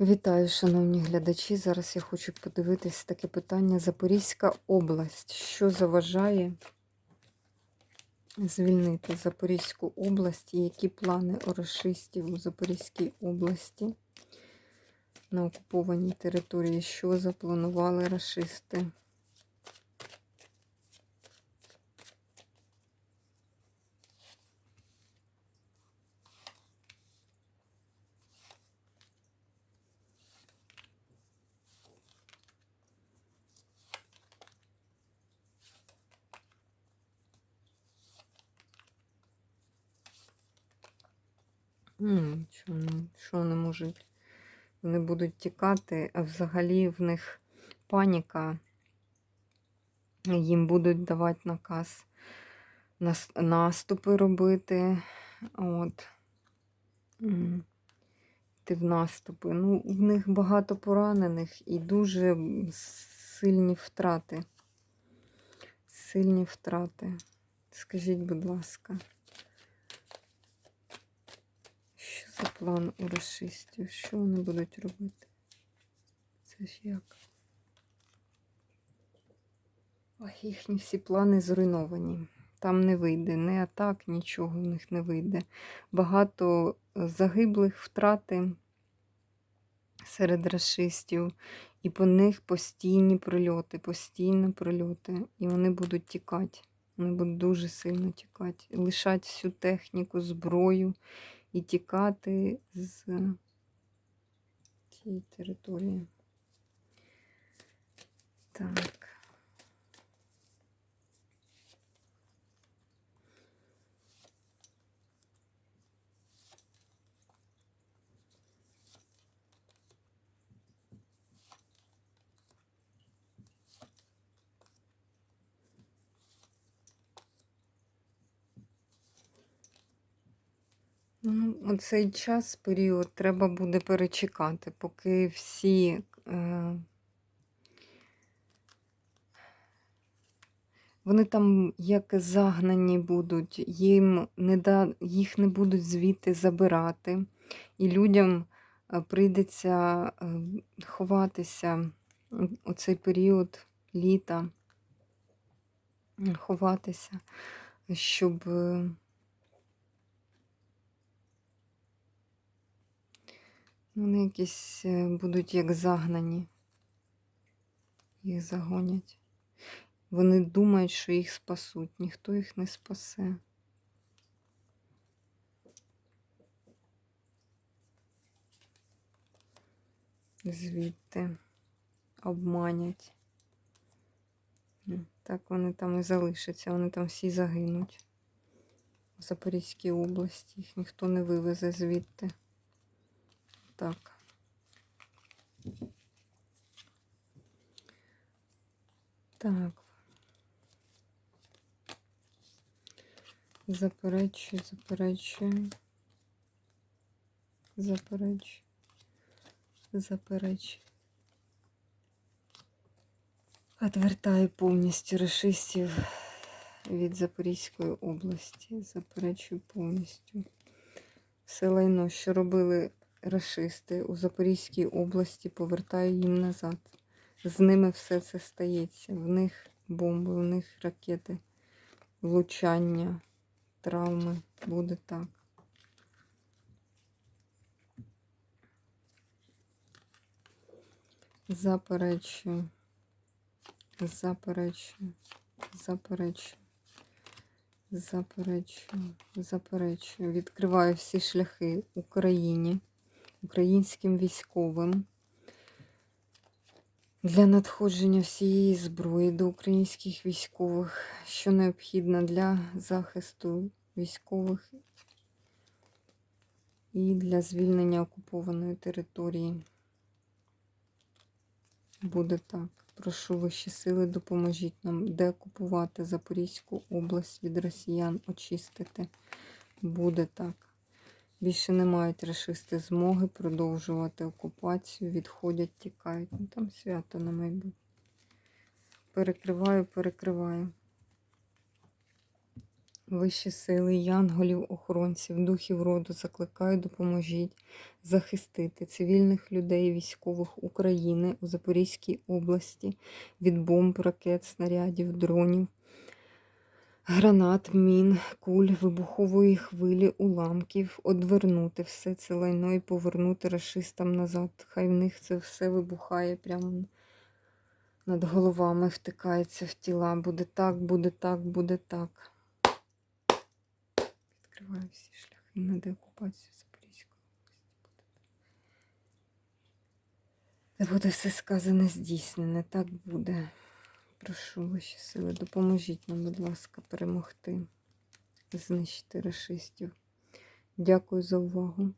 Вітаю, шановні глядачі. Зараз я хочу подивитись таке питання. Запорізька область. Що заважає звільнити Запорізьку область? І які плани у расистів у Запорізькій області на окупованій території? Що запланували расисти? М, Що вони, можуть? Вони будуть тікати, а взагалі в них паніка. Їм будуть давати наказ наступи робити. От. М, Йти в наступи. Ну, в них багато поранених і дуже сильні втрати. Сильні втрати. Скажіть, будь ласка. За план у расистів? Що вони будуть робити? Це ж як? Ой, їхні всі плани зруйновані. Там не вийде ні атак, нічого в них не вийде. Багато е, загиблих втрати серед расистів, і по них постійні прильоти, постійні прильоти. І вони будуть тікати. Вони будуть дуже сильно тікати. Лишать всю техніку, зброю і тікати з цієї території. Так. Ну, оцей час, період, треба буде перечекати, поки всі е, вони там як загнані будуть, їм не да, їх не будуть звідти забирати, і людям е, прийдеться е, ховатися у цей період літа, ховатися, щоб. Вони якісь е, будуть як загнані. Їх загонять. Вони думають, що їх спасуть. Ніхто їх не спасе. Звідти обманять. Так вони там і залишаться, вони там всі загинуть. В Запорізькій області. Їх ніхто не вивезе звідти. Так. Так. Заперечую, заперечую. Заперечую. Заперечую. Отвертаю повністю расистів від Запорізької області. Заперечую повністю. Все лайно, що робили расисти у Запорізькій області, повертаю їм назад. З ними все це стається. В них бомби, в них ракети, влучання, травми. Буде так. Заперечую. Заперечую. Заперечую. Заперечую. Заперечую. Відкриваю всі шляхи Україні, українським військовим для надходження всієї зброї до українських військових, що необхідно для захисту військових і для звільнення окупованої території. Буде так. Прошу вищі сили, допоможіть нам деокупувати Запорізьку область від росіян, очистити. Буде так. Більше не мають расисти змоги продовжувати окупацію, відходять, тікають. Ну там свято на майбутнє. Перекриваю, перекриваю. Вищі сили, янголів, охоронців, духів роду закликаю, допоможіть захистити цивільних людей, військових України у Запорізькій області від бомб, ракет, снарядів, дронів, гранат, мін, куль, вибухової хвилі, уламків, одвернути все це лайно і повернути расистам назад. Хай в них це все вибухає прямо над головами, втикається в тіла. Буде так, буде так, буде так. Відкриваю всі шляхи на деокупацію Запорізької області. Буде все сказане, здійснене. Так буде. Прошу ваші сили, допоможіть нам, будь ласка, перемогти, знищити расистів. Дякую за увагу.